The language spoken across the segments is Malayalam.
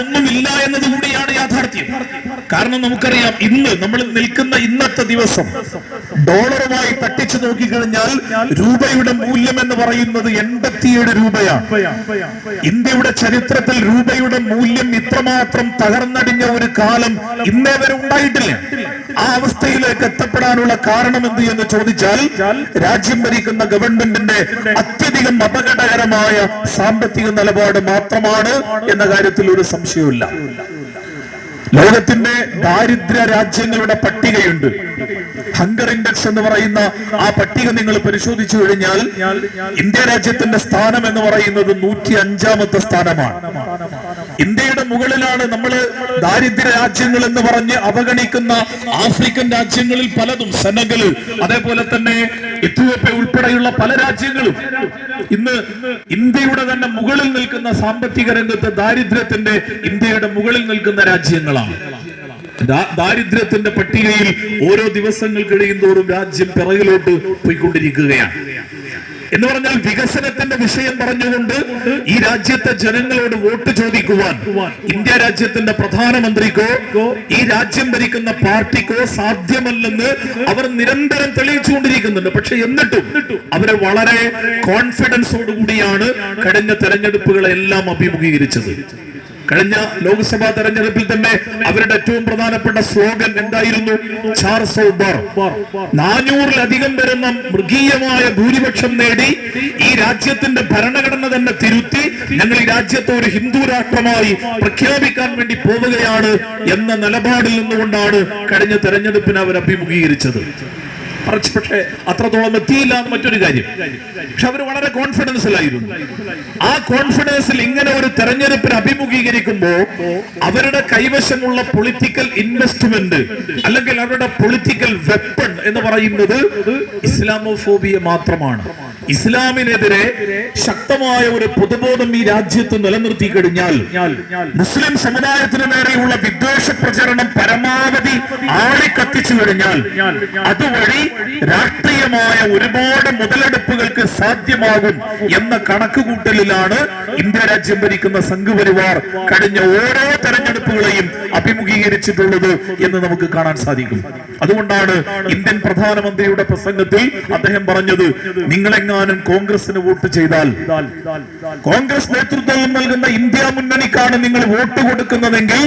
ഒന്നുമില്ല എന്നത് കൂടിയാണ് യാഥാർത്ഥ്യം. കാരണം നമുക്കറിയാം ഇന്ന് നമ്മൾ നിൽക്കുന്ന ഇന്നത്തെ ദിവസം ഡോളറുമായി തട്ടിച്ചു നോക്കിക്കഴിഞ്ഞാൽ രൂപയുടെ മൂല്യം എന്ന് പറയുന്നത് എൺപത്തിയേഴ് രൂപയാണ് ഇന്ത്യയുടെ ചരിത്രത്തിൽ രൂപയുടെ മൂല്യം ഇത്രമാത്രം തകർന്നടിഞ്ഞ ഒരു കാലം ഇന്നേ വരെ ഉണ്ടായിട്ടില്ല. ആ അവസ്ഥയിലേക്ക് എത്തപ്പെടാനുള്ള കാരണം എന്ത് എന്ന് ചോദിച്ചാൽ രാജ്യം ഭരിക്കുന്ന ഗവൺമെന്റിന്റെ അത്യധികം അപകടകരമായ സാമ്പത്തിക നിലപാട് മാത്രമാണ് എന്ന കാര്യത്തിൽ ഒരു സംശയമില്ല ലോകത്തിന്റെ ദാരിദ്ര്യ രാജ്യങ്ങളുടെ പട്ടികയുണ്ട്. ഹങ്കർ ഇൻഡെക്സ് എന്ന് പറയുന്ന ആ പട്ടിക നിങ്ങൾ പരിശോധിച്ചു കഴിഞ്ഞാൽ ഇന്ത്യ രാജ്യത്തിന്റെ സ്ഥാനം എന്ന് പറയുന്നത് നൂറ്റി അഞ്ചാമത്തെ സ്ഥാനമാണ്. മുകളിലാണ് നമ്മൾ ദാരിദ്ര്യ രാജ്യങ്ങൾ എന്ന് പറഞ്ഞ് അവഗണിക്കുന്ന ആഫ്രിക്കൻ രാജ്യങ്ങളിൽ പലതും സെനഗൽ അതേപോലെ തന്നെ എത്യോപ്യ ഉൾപ്പെടെയുള്ള പല രാജ്യങ്ങളും. ഇന്ന് ഇന്ത്യയുടെ തന്നെ മുകളിൽ നിൽക്കുന്ന സാമ്പത്തിക രംഗത്ത് ദാരിദ്ര്യത്തിന്റെ ഇന്ത്യയുടെ മുകളിൽ നിൽക്കുന്ന രാജ്യങ്ങളാണ്. ദാരിദ്ര്യത്തിന്റെ പട്ടികയിൽ ഓരോ ദിവസങ്ങൾ കഴിയും തോറും രാജ്യം പിറകിലോട്ട് പോയിക്കൊണ്ടിരിക്കുകയാണ്. എന്ന് പറഞ്ഞാൽ വികസനത്തിന്റെ വിഷയം പറഞ്ഞുകൊണ്ട് ഈ രാജ്യത്തെ ജനങ്ങളോട് വോട്ട് ചോദിക്കുവാൻ ഇന്ത്യ രാജ്യത്തിന്റെ പ്രധാനമന്ത്രിക്കോ ഈ രാജ്യം ഭരിക്കുന്ന പാർട്ടിക്കോ സാധ്യമല്ലെന്ന് അവർ നിരന്തരം തെളിയിച്ചുകൊണ്ടിരിക്കുന്നുണ്ട്. പക്ഷെ എന്നിട്ടും അവരെ വളരെ കോൺഫിഡൻസോടുകൂടിയാണ് കഴിഞ്ഞ തെരഞ്ഞെടുപ്പുകളെല്ലാം അഭിമുഖീകരിച്ചത്. കഴിഞ്ഞ ലോക്സഭാ തെരഞ്ഞെടുപ്പിൽ തന്നെ അവരുടെ ഏറ്റവും പ്രധാനപ്പെട്ട സ്ലോഗൻ എന്തായിരുന്നു? നാനൂറിലധികം വരുന്ന മൃഗീയമായ ഭൂരിപക്ഷം നേടി ഈ രാജ്യത്തിന്റെ ഭരണഘടന തന്നെ തിരുത്തി ഞങ്ങൾ ഈ രാജ്യത്തെ ഒരു ഹിന്ദു രാഷ്ട്രമായി പ്രഖ്യാപിക്കാൻ വേണ്ടി പോവുകയാണ് എന്ന നിലപാടിൽ നിന്നുകൊണ്ടാണ് കഴിഞ്ഞ തെരഞ്ഞെടുപ്പിനെ അവർ അഭിമുഖീകരിച്ചത്. പക്ഷേ അത്രത്തോളം എത്തിയില്ല എന്ന് മറ്റൊരു കാര്യം. പക്ഷെ അവർ വളരെ കോൺഫിഡൻസിലായിരുന്നു ആ കോൺഫിഡൻസിൽ ഇങ്ങനെ ഒരു തെരഞ്ഞെടുപ്പിന് അഭിമുഖീകരിക്കുമ്പോ അവരുടെ കൈവശമുള്ള പൊളിറ്റിക്കൽ ഇൻവെസ്റ്റ്മെന്റ് അല്ലെങ്കിൽ അവരുടെ പൊളിറ്റിക്കൽ വെപ്പൺ എന്ന് പറയുന്നത് ഇസ്ലാമോഫോബിയ മാത്രമാണ്. ഇസ്ലാമിനെതിരെ ശക്തമായ ഒരു പൊതുബോധം ഈ രാജ്യത്ത് നിലനിർത്തി കഴിഞ്ഞാൽ മുസ്ലിം സമുദായത്തിന് നേരെയുള്ള വിദ്വേഷ പ്രചരണം പരമാവധി ആളിക്കത്തിച്ചു കഴിഞ്ഞാൽ അതുവഴി രാഷ്ട്രീയമായ ഒരുപാട് മുതലെടുപ്പുകൾക്ക് സാധ്യമാകും എന്ന കണക്കുകൂട്ടലിലാണ് ഇന്ത്യ രാജ്യം ഭരിക്കുന്ന സംഘപരിവാർ കഴിഞ്ഞ ഓരോ തെരഞ്ഞെടുപ്പുകളെയും അഭിമുഖീകരിച്ചിട്ടുള്ളത് എന്ന് നമുക്ക് കാണാൻ സാധിക്കും. അതുകൊണ്ടാണ് ഇന്ത്യൻ പ്രധാനമന്ത്രിയുടെ പ്രസംഗത്തിൽ അദ്ദേഹം പറഞ്ഞത് നിങ്ങളെങ്ങാനും കോൺഗ്രസിന് വോട്ട് ചെയ്താൽ കോൺഗ്രസ് നേതൃത്വം നൽകുന്ന ഇന്ത്യ മുന്നണിക്കാണ് നിങ്ങൾ വോട്ട് കൊടുക്കുന്നതെങ്കിൽ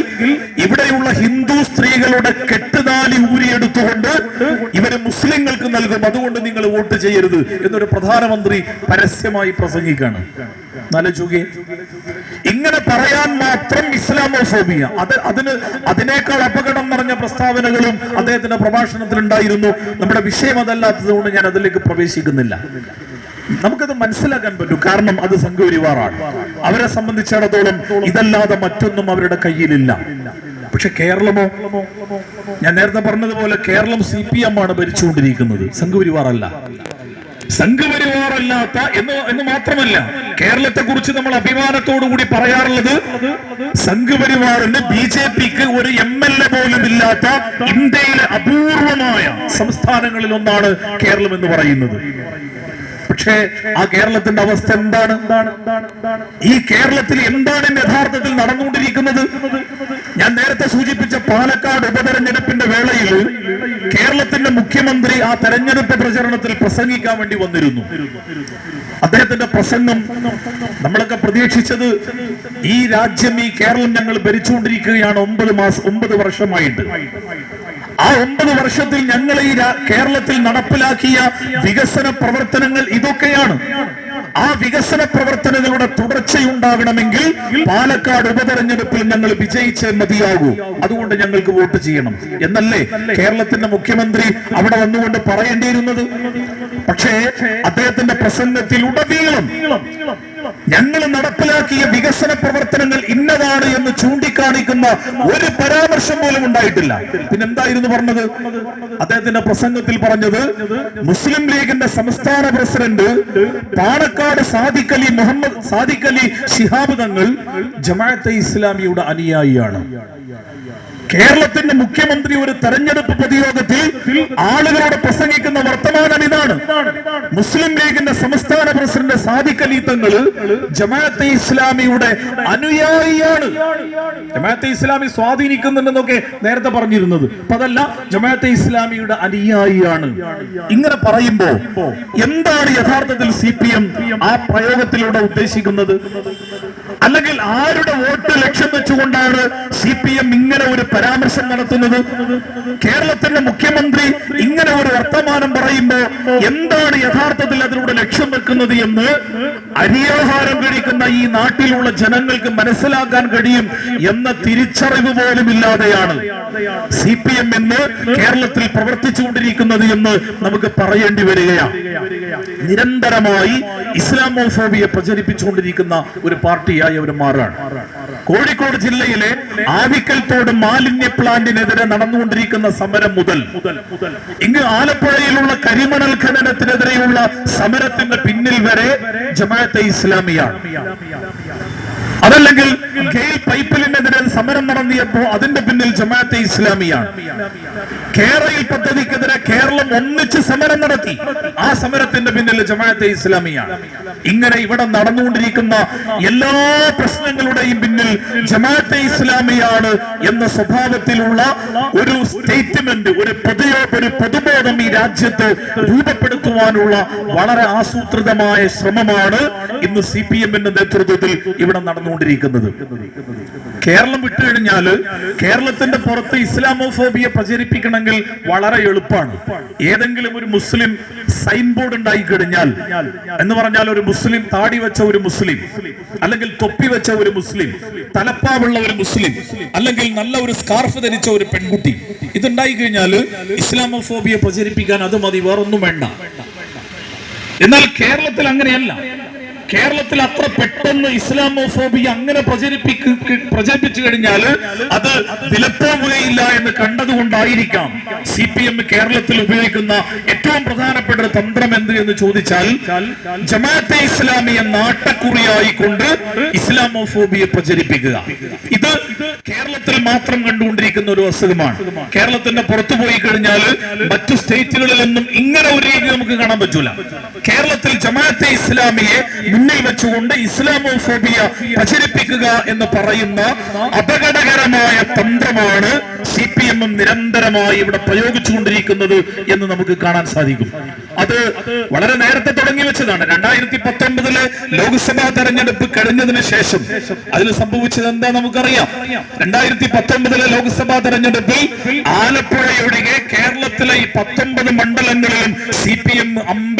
ഇവിടെയുള്ള ഹിന്ദു സ്ത്രീകളുടെ കെട്ടുതാലി ഊരിയെടുത്തുകൊണ്ട് ഇവർ മുസ്ലിങ്ങൾക്ക് നൽകും അതുകൊണ്ട് നിങ്ങൾ വോട്ട് ചെയ്യരുത് എന്നൊരു പ്രധാനമന്ത്രി പരസ്യമായി പ്രസംഗിക്കാണ് ആലോചിക്കുകയെ ഇങ്ങനെ പറയാൻ മാത്രം ഇസ്ലാമോഫോബിയ. അത് അതിന് അതിനേക്കാൾ അപകടം നിറഞ്ഞ പ്രസ്താവനകളും അദ്ദേഹത്തിന്റെ പ്രഭാഷണത്തിൽ ഉണ്ടായിരുന്നു നമ്മുടെ വിഷയം അതല്ലാത്തതുകൊണ്ട് ഞാൻ അതിലേക്ക് പ്രവേശിക്കുന്നില്ല. നമുക്കത് മനസ്സിലാക്കാൻ പറ്റും. കാരണം അത് സംഘപരിവാറാണ്. അവരെ സംബന്ധിച്ചിടത്തോളം ഇതല്ലാതെ മറ്റൊന്നും അവരുടെ കയ്യിലില്ല. പക്ഷെ കേരളമോ? ഞാൻ നേരത്തെ പറഞ്ഞതുപോലെ കേരളം സി പി എം ആണ് ഭരിച്ചുകൊണ്ടിരിക്കുന്നത്. സംഘപരിവാറല്ല. സംഘപരിവാറല്ലാത്ത എന്ന് എന്ന് മാത്രമല്ല കേരളത്തെ കുറിച്ച് നമ്മൾ അഭിമാനത്തോടു കൂടി പറയാറുള്ളത് സംഘപരിവാറിന് ബി ജെ പിക്ക് ഒരു എം എൽ എ പോലും ഇല്ലാത്ത ഇന്ത്യയിലെ അപൂർവമായ സംസ്ഥാനങ്ങളിൽ ഒന്നാണ് കേരളം എന്ന് പറയുന്നത്. പക്ഷേ ആ കേരളത്തിന്റെ അവസ്ഥ എന്താണ്? ഈ കേരളത്തിൽ എന്താണ് യഥാർത്ഥത്തിൽ നടന്നുകൊണ്ടിരിക്കുന്നത്? ഞാൻ നേരത്തെ സൂചിപ്പിച്ച പാലക്കാട് ഉപതെരഞ്ഞെടുപ്പിന്റെ വേളയിൽ കേരളത്തിന്റെ മുഖ്യമന്ത്രി ആ തെരഞ്ഞെടുപ്പ് പ്രചരണത്തിൽ പ്രസംഗിക്കാൻ വേണ്ടി വന്നിരുന്നു. അദ്ദേഹത്തിന്റെ പ്രസംഗം നമ്മളൊക്കെ പ്രതീക്ഷിച്ചത് ഈ രാജ്യം ഈ കേരളം ഞങ്ങൾ ഭരിച്ചുകൊണ്ടിരിക്കുകയാണ് ഒമ്പത് മാസം ഒമ്പത് വർഷമായിട്ട്. ആ ഒമ്പത് വർഷത്തിൽ ഞങ്ങൾ ഈ കേരളത്തിൽ നടപ്പിലാക്കിയ വികസന പ്രവർത്തനങ്ങൾ ഇതൊക്കെയാണ്. ആ വികസന പ്രവർത്തനങ്ങളുടെ തുടർച്ചയുണ്ടാകണമെങ്കിൽ പാലക്കാട് ഉപതെരഞ്ഞെടുപ്പിൽ ഞങ്ങൾ വിജയിച്ചേ മതിയാകൂ. അതുകൊണ്ട് ഞങ്ങൾക്ക് വോട്ട് ചെയ്യണം. എന്നല്ലേ കേരളത്തിന്റെ മുഖ്യമന്ത്രി അവിടെ വന്നുകൊണ്ട് പറയേണ്ടിയിരുന്നത്? പക്ഷേ അദ്ദേഹത്തിന്റെ പ്രസംഗത്തിൽ ഉടനീളം ഞങ്ങൾ നടപ്പിലാക്കിയ വികസന പ്രവർത്തനങ്ങൾ ഇന്നതാണ് എന്ന് ചൂണ്ടിക്കാണിക്കുന്ന ഒരു പരാമർശം പോലും ഉണ്ടായിട്ടില്ല. പിന്നെ എന്തായിരുന്നു പറഞ്ഞത്? അദ്ദേഹത്തിന്റെ പ്രസംഗത്തിൽ പറഞ്ഞത് മുസ്ലിം ലീഗിന്റെ സംസ്ഥാന പ്രസിഡന്റ് പാണക്കാട് സാദിഖ് അലി മുഹമ്മദ് സാദിഖ് അലി ശിഹാബ് തങ്ങൾ ജമാഅത്തെ ഇസ്ലാമിയുടെ അനുയായിയാണ്. കേരളത്തിന്റെ മുഖ്യമന്ത്രി ഒരു തെരഞ്ഞെടുപ്പ് പൊതുയോഗത്തിൽ ആളുകളോട് പ്രസംഗിക്കുന്ന വർത്തമാനം ഇതാണ്. മുസ്ലിം ലീഗിന്റെ സംസ്ഥാന പ്രസിഡന്റ് സാദിഖ് അലി തങ്ങൾ ജമാഅത്തെ ഇസ്ലാമിയുടെ അനുയായിയാണ്. ജമാഅത്തെ ഇസ്ലാമി സ്വാധീനിക്കുന്നുണ്ടെന്നൊക്കെ നേരത്തെ പറഞ്ഞിരുന്നത്. അപ്പൊ അതല്ല ജമാഅത്തെ ഇസ്ലാമിയുടെ അനുയായിയാണ്. ഇങ്ങനെ പറയുമ്പോ എന്താണ് യഥാർത്ഥത്തിൽ സി ആ പ്രയോഗത്തിലൂടെ ഉദ്ദേശിക്കുന്നത്? അല്ലെങ്കിൽ ആരുടെ വോട്ട് ലക്ഷ്യം വെച്ചുകൊണ്ടാണ് സി പി എം ഇങ്ങനെ ഒരു പരാമർശം നടത്തുന്നത്? കേരളത്തിന്റെ മുഖ്യമന്ത്രി ഇങ്ങനെ ഒരു വർത്തമാനം പറയുമ്പോ എന്താണ് യഥാർത്ഥത്തിൽ അതിലൂടെ ലക്ഷ്യം വെക്കുന്നത് എന്ന് അരിയാഹാരം കഴിക്കുന്ന ഈ നാട്ടിലുള്ള ജനങ്ങൾക്ക് മനസ്സിലാക്കാൻ കഴിയും എന്ന തിരിച്ചറിവ് പോലും ഇല്ലാതെയാണ് സി പി എം എന്ന് കേരളത്തിൽ പ്രവർത്തിച്ചുകൊണ്ടിരിക്കുന്നത് എന്ന് നമുക്ക് പറയേണ്ടി വരികയാണ്. നിരന്തരമായി ഇസ്ലാമോഫോബിയെ പ്രചരിപ്പിച്ചുകൊണ്ടിരിക്കുന്ന ഒരു പാർട്ടിയായി അവർ മാറാണ് കോഴിക്കോട് ജില്ലയിലെ ആവിക്കൽ തോട് മാലിന്യ പ്ലാന്റിനെതിരെ നടന്നുകൊണ്ടിരിക്കുന്ന സമരം മുതൽ ഇങ്ങ് ആലപ്പുഴയിലുള്ള കരിമണൽ ഖനനത്തിനെതിരെയുള്ള സമരത്തിന്റെ പിന്നിൽ വരെ ജമാഅത്തെ ഇസ്ലാമിയാണ്. അതല്ലെങ്കിൽ ഗെയിൽ പൈപ്പിലിനെതിരെ സമരം നടന്നിയപ്പോ അതിന്റെ പിന്നിൽ ജമാഅത്തെ ഇസ്ലാമിയാണ്. കേരയിൽ പദ്ധതിക്കെതിരെ കേരളം ഒന്നിച്ച് സമരം നടത്തി. ആ സമരത്തിന്റെ പിന്നിൽ ജമാഅത്തെ ഇസ്ലാമിയാണ് ഇങ്ങനെ ഇവിടെ നടന്നുകൊണ്ടിരിക്കുന്ന എല്ലാ പ്രശ്നങ്ങളുടെയും പിന്നിൽ ജമാഅത്തെ ഇസ്ലാമിയാണ് എന്ന സ്വഭാവത്തിലുള്ള ഒരു സ്റ്റേറ്റ്മെന്റ് ഒരു പൊതുയോ ഒരു പൊതുബോധം ഈ രാജ്യത്ത് രൂപപ്പെടുത്തുവാനുള്ള വളരെ ആസൂത്രിതമായ ശ്രമമാണ് ഇന്ന് സി പി എമ്മിന്റെ നേതൃത്വത്തിൽ ഇവിടെ നടന്നുകൊണ്ടിരിക്കുന്നത്. കേരളം വിട്ടുകഴിഞ്ഞാൽ കേരളത്തിന്റെ പുറത്ത് ഇസ്ലാമോഫോബിയെ പ്രചരിപ്പിക്കണമെങ്കിൽ വളരെ എളുപ്പമാണ്. ഏതെങ്കിലും ഒരു മുസ്ലിം സൈൻ ബോർഡ് ഉണ്ടായി കഴിഞ്ഞാൽ എന്ന് പറഞ്ഞാൽ ഒരു മുസ്ലിം താടി വെച്ച ഒരു മുസ്ലിം അല്ലെങ്കിൽ തൊപ്പി വെച്ച ഒരു മുസ്ലിം തലപ്പാവുള്ള ഒരു മുസ്ലിം അല്ലെങ്കിൽ നല്ല ഒരു സ്കാർഫ് ധരിച്ച ഒരു പെൺകുട്ടി. ഇതുണ്ടായി കഴിഞ്ഞാൽ ഇസ്ലാമോഫോബിയെ പ്രചരിപ്പിക്കാൻ അത് മതി വേറൊന്നും വേണ്ട. എന്നാൽ കേരളത്തിൽ അങ്ങനെയല്ല. കേരളത്തിൽ അത്ര പെട്ടെന്ന് ഇസ്ലാമോഫോബിയ അങ്ങനെ പ്രചരിപ്പിക്ക് പ്രചരിപ്പിച്ചു കഴിഞ്ഞാൽ അത് വിലപ്പോവുകയില്ല എന്ന് കണ്ടതുകൊണ്ടായിരിക്കാം സി പി എം കേരളത്തിൽ ഉപയോഗിക്കുന്ന ഏറ്റവും പ്രധാനപ്പെട്ട ഒരു തന്ത്രം എന്ത് എന്ന് ചോദിച്ചാൽ ജമാഅത്തെ ഇസ്ലാമിയെ നാട്ടക്കുറിയായിക്കൊണ്ട് ഇസ്ലാമോഫോബിയെ പ്രചരിപ്പിക്കുക. ഇത് കേരളത്തിൽ മാത്രം കണ്ടുകൊണ്ടിരിക്കുന്ന ഒരു അസുഖമാണ്. കേരളത്തിന്റെ പുറത്തു പോയി കഴിഞ്ഞാൽ മറ്റു സ്റ്റേറ്റുകളിലൊന്നും ഇങ്ങനെ ഒരു രീതി നമുക്ക് കാണാൻ പറ്റൂല. കേരളത്തിൽ ജമാഅത്തെ ഇസ്ലാമിയെ മുന്നിൽ വെച്ചുകൊണ്ട് ഇസ്ലാമോഫോബിയ പ്രചരിപ്പിക്കുക എന്ന് പറയുന്ന അപകടകരമായ തന്ത്രമാണ് സി പി എമ്മും നിരന്തരമായി ഇവിടെ പ്രയോഗിച്ചുകൊണ്ടിരിക്കുന്നത് എന്ന് നമുക്ക് കാണാൻ സാധിക്കും. അത് വളരെ നേരത്തെ തുടങ്ങി വെച്ചതാണ്. രണ്ടായിരത്തി പത്തൊമ്പതിൽ ലോക്സഭാ തെരഞ്ഞെടുപ്പ് കഴിഞ്ഞതിന് ശേഷം അതിൽ സംഭവിച്ചത് എന്താ നമുക്കറിയാം? രണ്ടായിരത്തി പത്തൊമ്പതിലെ ലോക്സഭാ തെരഞ്ഞെടുപ്പിൽ ആലപ്പുഴയൊഴികെ കേരളത്തിലെ ഈ പത്തൊമ്പത് മണ്ഡലങ്ങളിലും സി പി എം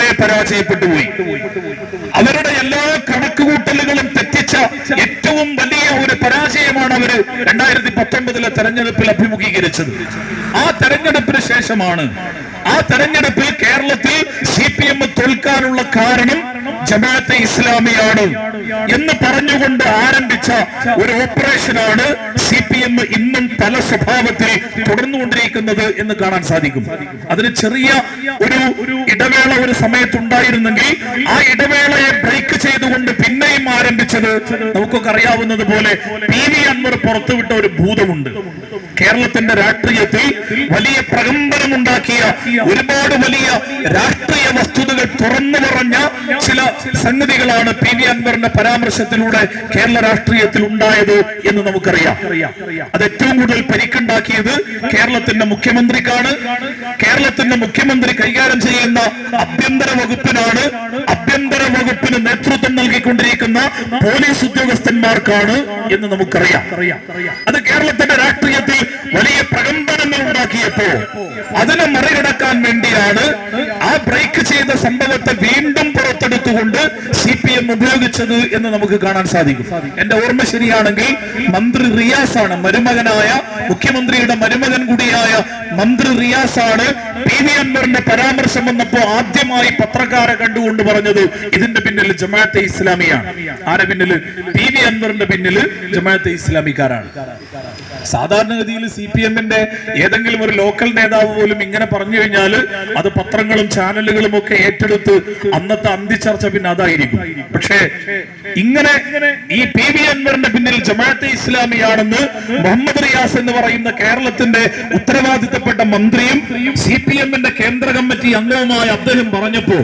അമ്പെ പരാജയപ്പെട്ടു പോയി. അവരുടെ എല്ലാ കണക്കുകൂട്ടലുകളും തെറ്റിച്ച ഏറ്റവും വലിയ ഒരു പരാജയമാണ് അവർ രണ്ടായിരത്തി പത്തൊമ്പതിലെ തെരഞ്ഞെടുപ്പിൽ അഭിമുഖീകരിച്ചത്. ആ തെരഞ്ഞെടുപ്പിന് ശേഷമാണ് ആ തെരഞ്ഞെടുപ്പിൽ കേരളത്തിൽ സി പി എം തോൽക്കാനുള്ള കാരണം ജമാഅത്തെ ഇസ്ലാമിയാണ് എന്ന് പറഞ്ഞുകൊണ്ട് ആരംഭിച്ച ഒരു ഓപ്പറേഷനാണ് സി പി എം ഇന്നും പല സ്വഭാവത്തിൽ തുടർന്നുകൊണ്ടിരിക്കുന്നത് എന്ന് കാണാൻ സാധിക്കും. അതിന് ചെറിയ ഒരു ഇടവേള ഒരു സമയത്തുണ്ടായിരുന്നെങ്കിൽ ആ ഇടവേളയെ ബ്രേക്ക് ചെയ്തുകൊണ്ട് പിന്നെയും ആരംഭിച്ചത് നമുക്കൊക്കെ അറിയാവുന്നത് പോലെ പി വി അൻവർ പുറത്തുവിട്ട ഒരു ഭൂതമുണ്ട്. കേരളത്തിന്റെ രാഷ്ട്രീയത്തിൽ വലിയ പ്രകമ്പനമുണ്ടാക്കിയ ഒരുപാട് വലിയ രാഷ്ട്രീയ വസ്തുതകൾ തുറന്നു പറഞ്ഞ ചില സംഗതികളാണ് പി വി അൻവറിന്റെ പരാമർശത്തിലൂടെ കേരള രാഷ്ട്രീയത്തിൽ ഉണ്ടായത് എന്ന് നമുക്കറിയാം. അത് ഏറ്റവും കൂടുതൽ പരിക്കുണ്ടാക്കിയത് കേരളത്തിന്റെ മുഖ്യമന്ത്രിക്കാണ്. കേരളത്തിന്റെ മുഖ്യമന്ത്രി കൈകാര്യം ചെയ്യുന്ന ആഭ്യന്തര വകുപ്പിനാണ്. ആഭ്യന്തര വകുപ്പിന് നേതൃത്വം നൽകിക്കൊണ്ടിരിക്കുന്ന പോലീസ് ഉദ്യോഗസ്ഥന്മാർക്കാണ് എന്ന് നമുക്കറിയാം. അത് കേരളത്തിന്റെ രാഷ്ട്രീയത്തിൽ വലിയ പ്രകമ്പനങ്ങൾ ഉണ്ടാക്കിയപ്പോ അതിനെ മറികടക്കാൻ വേണ്ടിയാണ് ആ ബ്രേക്ക് ചെയ്ത സംഭവത്തെ വീണ്ടും പുറത്തെടുത്തുകൊണ്ട് സി പി എം ഉപയോഗിച്ചത് എന്ന് നമുക്ക് കാണാൻ സാധിക്കും. എന്റെ ഓർമ്മ ശരിയാണെങ്കിൽ മന്ത്രി റിയാസ് ആണ് മരുമകനായ മുഖ്യമന്ത്രിയുടെ മരുമകൻ കൂടിയായ മന്ത്രി റിയാസ് ആണ് പി വി അൻവറിന്റെ പരാമർശം വന്നപ്പോ ആദ്യമായി പത്രക്കാരെ കണ്ടുകൊണ്ട് പറഞ്ഞത് ഇതിന്റെ പിന്നിൽ ജമാഅത്തെ ഇസ്ലാമിയാണ്. ആരെ പിന്നിൽ പി വി അൻവറിന്റെ പിന്നിൽ ജമാഅത്തെ ഇസ്ലാമിക്കാരാണ്. സാധാരണഗതിയിൽ സി പി എമ്മിന്റെ ഏതെങ്കിലും ഒരു ലോക്കൽ നേതാവ് പോലും ഇങ്ങനെ പറഞ്ഞു കഴിഞ്ഞാൽ അത് പത്രങ്ങളും ചാനലുകളും ഒക്കെ ഏറ്റെടുത്ത് അന്നത്തെ അന്തിച്ചർച്ച പിന്നെ അതായിരിക്കും. പക്ഷേ ഇങ്ങനെ ഈ പി വി അൻവറിന്റെ പിന്നിൽ ജമാഅത്തെ ഇസ്ലാമിയാണെന്ന് മുഹമ്മദ് റിയാസ് എന്ന് പറയുന്ന കേരളത്തിന്റെ ഉത്തരവാദിത്തപ്പെട്ട മന്ത്രിയും സി പി എമ്മിന്റെ കേന്ദ്ര കമ്മിറ്റി അംഗവുമായ അദ്ദേഹം പറഞ്ഞപ്പോ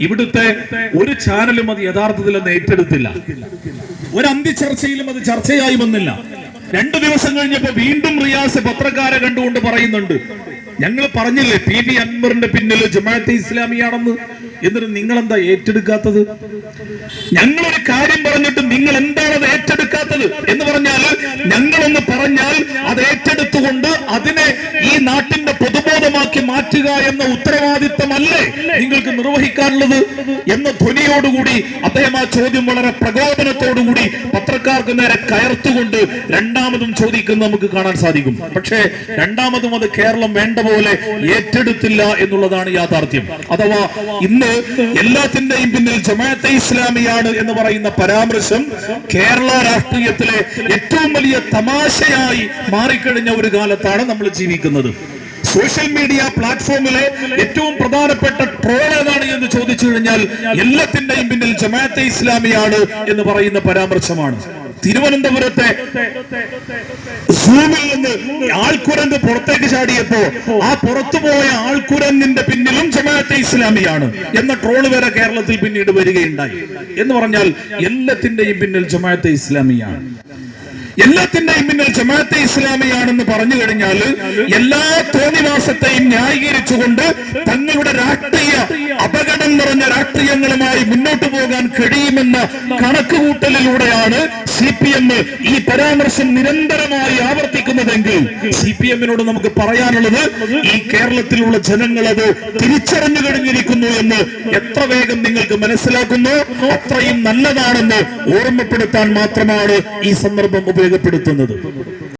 ഇവിടുത്തെ ഒരു ചാനലും അത് യഥാർത്ഥത്തിൽ അത് ഏറ്റെടുത്തില്ല. ഒരു അന്ത്യചർച്ചയിലും അത് ചർച്ചയായി വന്നില്ല. രണ്ടു ദിവസം കഴിഞ്ഞപ്പോ വീണ്ടും റിയാസ് പത്രക്കാരെ കണ്ടുകൊണ്ട് പറയുന്നുണ്ട്. ഞങ്ങൾ പറഞ്ഞില്ലേ പി വി അൻവറിന്റെ പിന്നിൽ ജമാഅത്തെ ഇസ്ലാമിയാണെന്ന് എന്നിട്ട് നിങ്ങൾ എന്താ ഏറ്റെടുക്കാത്തത്? ഞങ്ങളൊരു കാര്യം പറഞ്ഞിട്ട് നിങ്ങൾ എന്താണ് അത് ഏറ്റെടുക്കാത്തത് എന്ന് പറഞ്ഞാൽ ഞങ്ങളൊന്ന് പറഞ്ഞാൽ അത് ഏറ്റെടുത്തുകൊണ്ട് അതിനെ ഈ നാട്ടിന്റെ പൊതുബോധമാക്കി മാറ്റുക എന്ന ഉത്തരവാദിത്തമല്ലേ നിങ്ങൾക്ക് നിർവഹിക്കാനുള്ളത് എന്ന ധ്വനിയോടുകൂടി അദ്ദേഹം ആ ചോദ്യം വളരെ പ്രകോപനത്തോടുകൂടി പത്രക്കാർക്ക് നേരെ കയർത്തുകൊണ്ട് രണ്ടാമതും ചോദിക്കുന്നത് നമുക്ക് കാണാൻ സാധിക്കും. പക്ഷേ രണ്ടാമതും അത് കേരളം വേണ്ട പോലെ ഏറ്റെടുത്തില്ല എന്നുള്ളതാണ് യാഥാർത്ഥ്യം. അഥവാ ഇന്ന് എല്ലാത്തിന്റെയും പിന്നിൽ ജമാഅത്തെ ഇസ്ലാമിയാണ് എന്ന് പറയുന്ന പരാമർശം കേരള രാഷ്ട്രീയത്തിലെ ഏറ്റവും വലിയ തമാശയായി മാറിക്കഴിഞ്ഞ ഒരു കാലത്താണ് നമ്മൾ ജീവിക്കുന്നത്. സോഷ്യൽ മീഡിയ പ്ലാറ്റ്ഫോമിലെ ഏറ്റവും പ്രധാനപ്പെട്ട ട്രോൾ ഏതാണ് എന്ന് ചോദിച്ചു കഴിഞ്ഞാൽ എല്ലാത്തിന്റെയും പിന്നിൽ ജമാഅത്തെ ഇസ്ലാമിയാണ് എന്ന് പറയുന്ന പരാമർശമാണ്. തിരുവനന്തപുരത്തെ സൂമിൽ നിന്ന് ആൾക്കുരന്ത് പുറത്തേക്ക് ചാടിയപ്പോ ആ പുറത്തു പോയ ആൾക്കുരങ്ങിന്റെ പിന്നിലും ജമാഅത്തെ ഇസ്ലാമിയാണ് എന്ന ട്രോൾ വരെ കേരളത്തിൽ പിന്നീട് വരികയുണ്ടായി എന്ന് പറഞ്ഞാൽ എല്ലാത്തിന്റെയും പിന്നിൽ ജമാഅത്തെ ഇസ്ലാമിയാണ്. എല്ലാത്തിന്റെയും പിന്നിൽ ജമാഅത്തെ ഇസ്ലാമിയാണെന്ന് പറഞ്ഞു കഴിഞ്ഞാൽ എല്ലാ തോന്നിവാസത്തെയും ന്യായീകരിച്ചുകൊണ്ട് തങ്ങളുടെ രാഷ്ട്രീയ അപകടം നിറഞ്ഞ രാഷ്ട്രീയങ്ങളുമായി മുന്നോട്ട് പോകാൻ കഴിയുമെന്ന കണക്കുകൂട്ടലിലൂടെയാണ് സി പി എം ഈ പരാമർശം നിരന്തരമായി ആവർത്തിക്കുന്നതെങ്കിൽ സി പി എമ്മിനോട് നമുക്ക് പറയാനുള്ളത് ഈ കേരളത്തിലുള്ള ജനങ്ങൾ അത് തിരിച്ചറിഞ്ഞു കഴിഞ്ഞിരിക്കുന്നു എന്ന് എത്ര വേഗം നിങ്ങൾക്ക് മനസ്സിലാക്കുന്നു? അത്രയും നല്ലതാണെന്ന് ഓർമ്മപ്പെടുത്താൻ മാത്രമാണ് ഈ സന്ദർഭം ഉപയോഗപ്പെടുത്തുന്നത്.